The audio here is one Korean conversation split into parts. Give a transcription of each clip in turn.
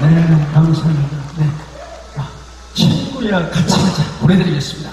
네, 감사합니다. 네. 아, 친구야 같이 하자. 보내드리겠습니다.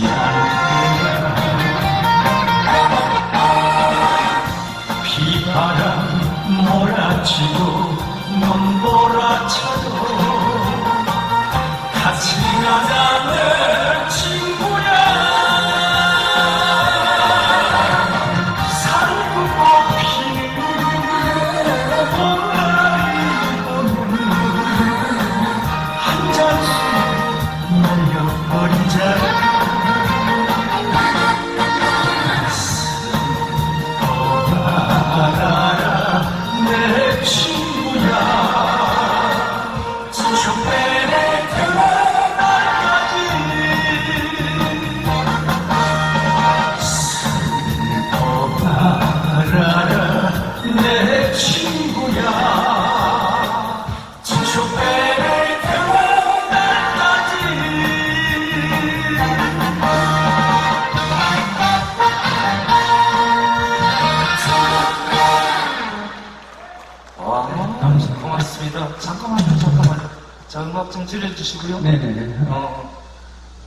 날 음악 좀 줄여주시고요. 네네네. 어,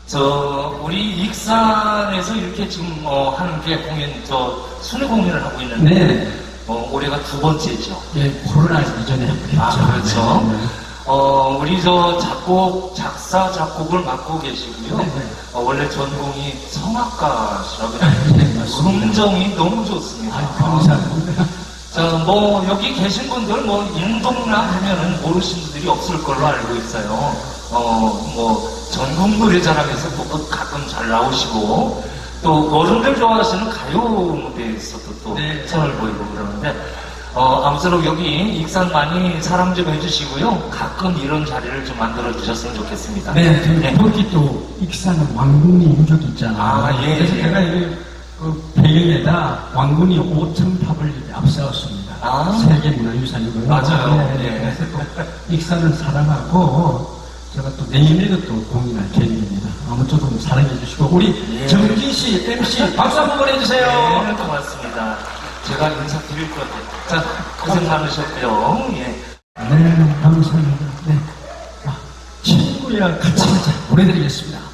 저, 우리 익산에서 이렇게 지금, 어, 하는 게 공연, 저, 순회 공연을 하고 있는데, 네. 어, 올해가 두 번째죠. 예, 코로나 이전에 했죠. 아, 그렇죠. 네, 네. 어, 우리 저 작곡, 작사, 작곡을 맡고 계시고요. 네, 네. 어, 원래 전공이 성악가시라고 네, 해요. 맞습니다. 음정이 너무 좋습니다. 아, 감사합니다. 자, 뭐, 여기 계신 분들, 뭐, 인동남 하면은 모르시는 분들이 없을 걸로 알고 있어요. 어, 뭐, 전국 노래자랑에서 또 가끔 잘 나오시고, 또, 어른들 좋아하시는 가요 무대에서도 또 네. 선을 보이고 그러는데, 어, 아무쪼록 여기 익산 많이 사랑 좀 해주시고요. 가끔 이런 자리를 좀 만들어 주셨으면 좋겠습니다. 네, 저 거기 또 익산은 왕궁리 유적 있잖아요. 아, 예, 그래서 예. 제가 이그 배경에다 왕궁리 5층탑을 앞세웠습니다. 아. 세계 문화유산이고요. 맞아요. 네, 예. 그래서 또 익산을 사랑하고 제가 또 내년에도 또 공연할 계획입니다. 아무쪼록 사랑해 주시고 우리 예. 정진 씨, MC 박수 한번 보내주세요. 네, 고맙습니다. 제가 인사드릴 것 같아요. 자, 고생 많으셨고요. 예. 네, 감사합니다. 네. 아, 친구야 같이 하자. 보내드리겠습니다.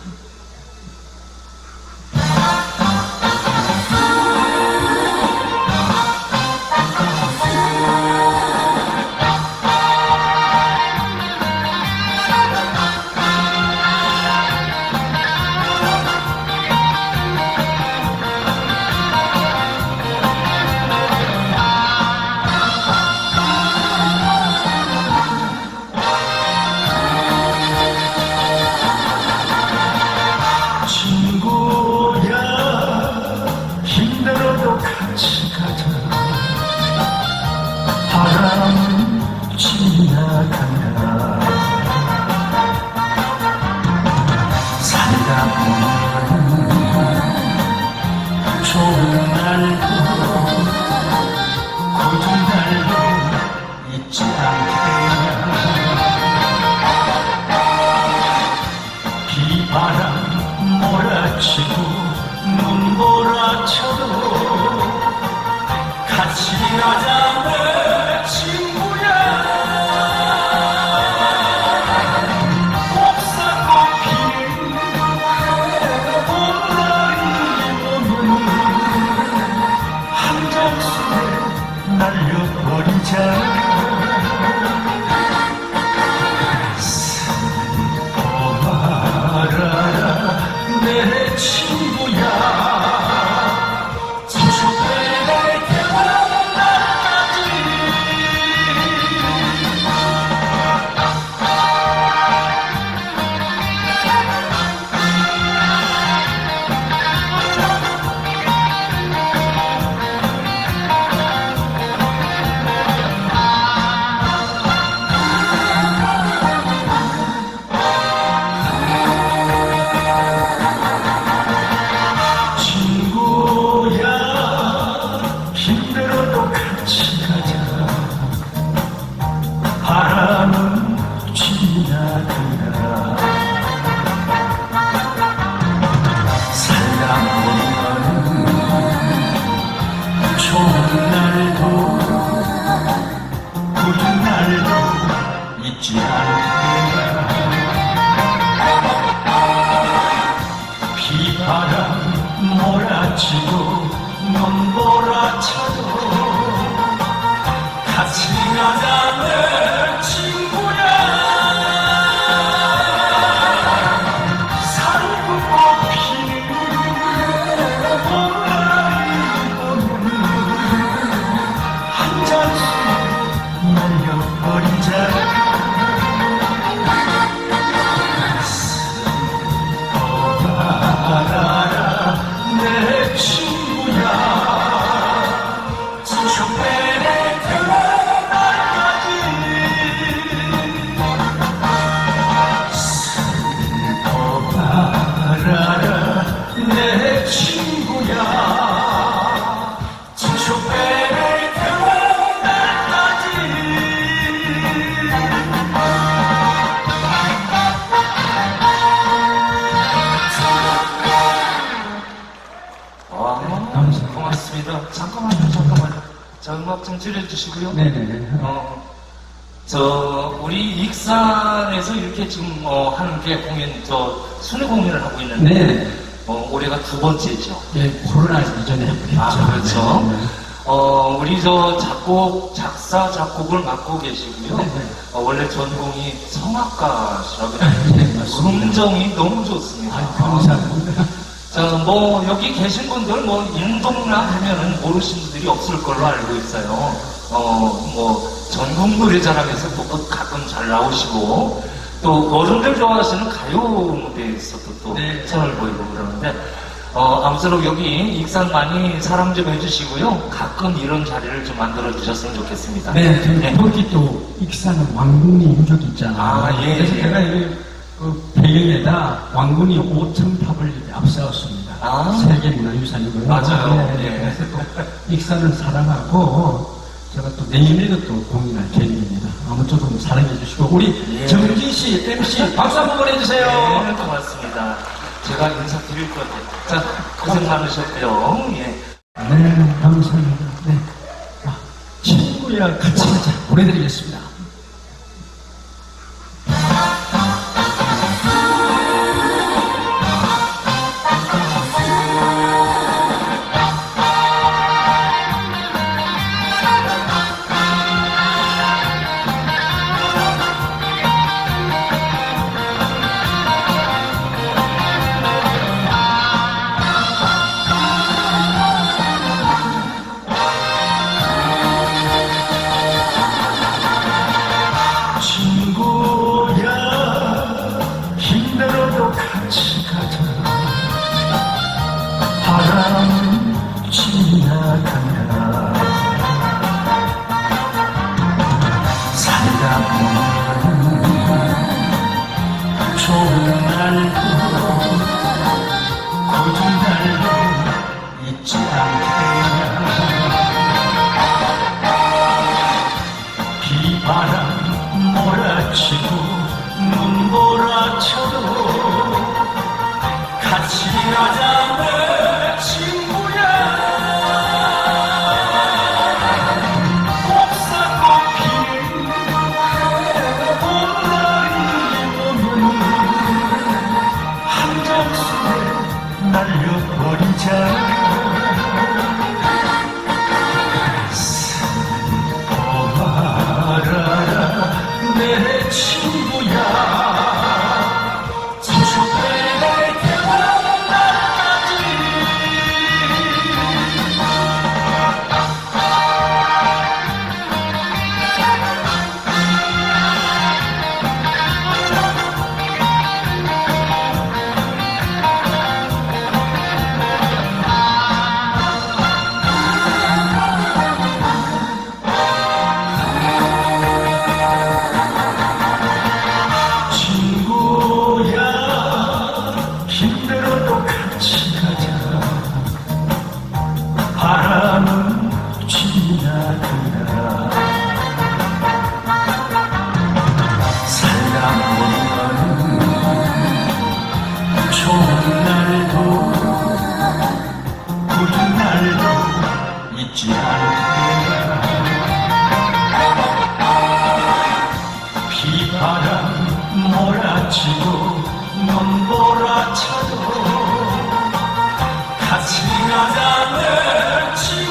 바람 몰아치고 눈 몰아쳐도 같이 가자 않게 비바람 몰아치고 눈몰아쳐도 같이 가자 날까지. 고맙습니다. 잠깐만요, 잠깐만요. 자, 음악 좀 줄여주시고요. 네네네. 어, 저, 우리 익산에서 이렇게 지금, 어, 하는 게 공연, 저, 순회 공연을 하고 있는데, 네. 어, 올해가 두 번째죠. 예, 코로나 이전에 했죠. 아, 그렇죠. 네, 네. 어, 우리 저 작곡, 작사, 작곡을 맡고 계시고요. 네, 네. 어, 원래 전공이 성악가시라고 네, 맞습니다. 음정이 너무 좋습니다. 아, 감사합니다. 자, 뭐, 여기 계신 분들, 뭐, 윤동남 하면은 모르시는 분들이 없을 걸로 알고 있어요. 어, 뭐, 전국 노래자랑에서 또 가끔 잘 나오시고, 또, 어른들 좋아하시는 가요 무대에서도 또 네. 선을 보이고 그러는데, 어, 아무쪼록 여기 익산 많이 사랑 좀 해주시고요. 가끔 이런 자리를 좀 만들어 주셨으면 좋겠습니다. 네, 그 네. 거기 또 익산은 왕궁리 유적이 있잖아요. 아, 예, 그래서 예. 제가 이 그 배경에다 왕궁리 5천 탑을 앞세웠습니다. 아. 세계 문화유산이고요. 맞아요. 네, 예. 그래서 또 익산을 사랑하고 제가 또 내일에도 또 공연할 계획입니다. 아무쪼록 사랑해 주시고 우리 예. 정진 씨, MC 박수 한번 보내주세요. 네, 고맙습니다. 제가 인사 드릴 건데. 자, 고생 많으셨고요. 예. 네, 감사합니다. 네. 아, 친구야 같이 가자. 보내드리겠습니다. 바람 몰아치고 눈 몰아쳐도 같이 가자 내친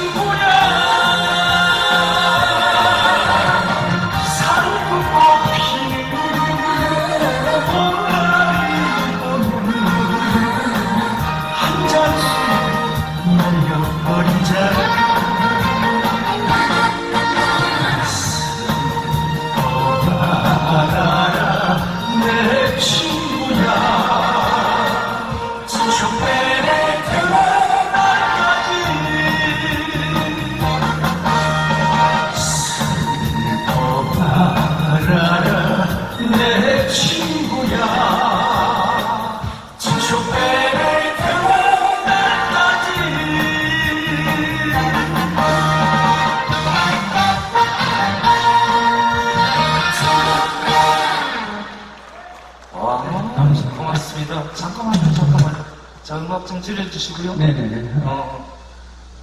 잠깐만요, 잠깐만요. 자, 음악 좀 줄여주시고요. 네네네. 어,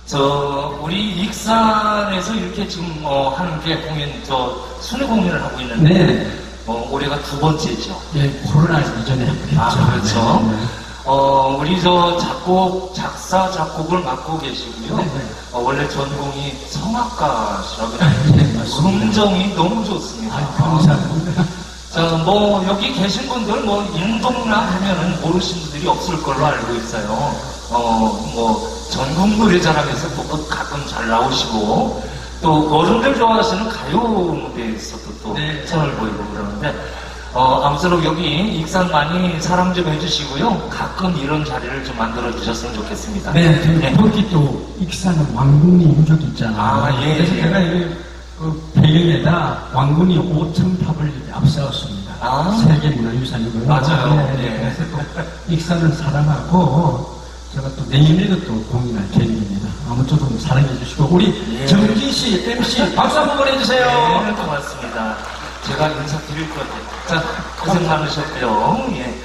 저, 우리 익산에서 이렇게 지금, 어, 하는 게 공연, 저, 순회 공연을 하고 있는데, 네. 어, 올해가 두 번째죠. 예, 코로나 이전에 했죠. 아, 그렇죠. 네, 네. 어, 우리 저 작곡, 작사, 작곡을 맡고 계시고요. 네, 네. 어, 원래 전공이 성악가시라고 네, 하는데, 맞습니다. 음정이 너무 좋습니다. 아, 감사합니다. 자, 뭐, 여기 계신 분들, 뭐, 인동라 하면은 모르시는 분들이 없을 걸로 알고 있어요. 어, 뭐, 전국 노래자랑에서 또 가끔 잘 나오시고, 또, 어른들 좋아하시는 가요 무대에서도 또 네. 선을 보이고 그러는데, 어, 아무쪼록 여기 익산 많이 사랑 좀 해주시고요. 가끔 이런 자리를 좀 만들어 주셨으면 좋겠습니다. 네, 저 네. 거기 또 익산은 왕궁리 유적 있잖아요. 아, 예, 그래서 예. 제가 이 그 배경에다 왕궁리 5층 탑을 앞세웠습니다. 아. 세계 문화유산이고요. 맞아요. 네, 네. 네. 그래서 또 익산을 사랑하고 제가 또 내년에도 또 공연할 계획입니다. 아무쪼록 좀 사랑해 주시고 우리 예. 정기 씨, MC 박수 한번 보내주세요. 네, 고맙습니다. 제가 인사드릴 건데. 자, 고생 많으셨고요. 예.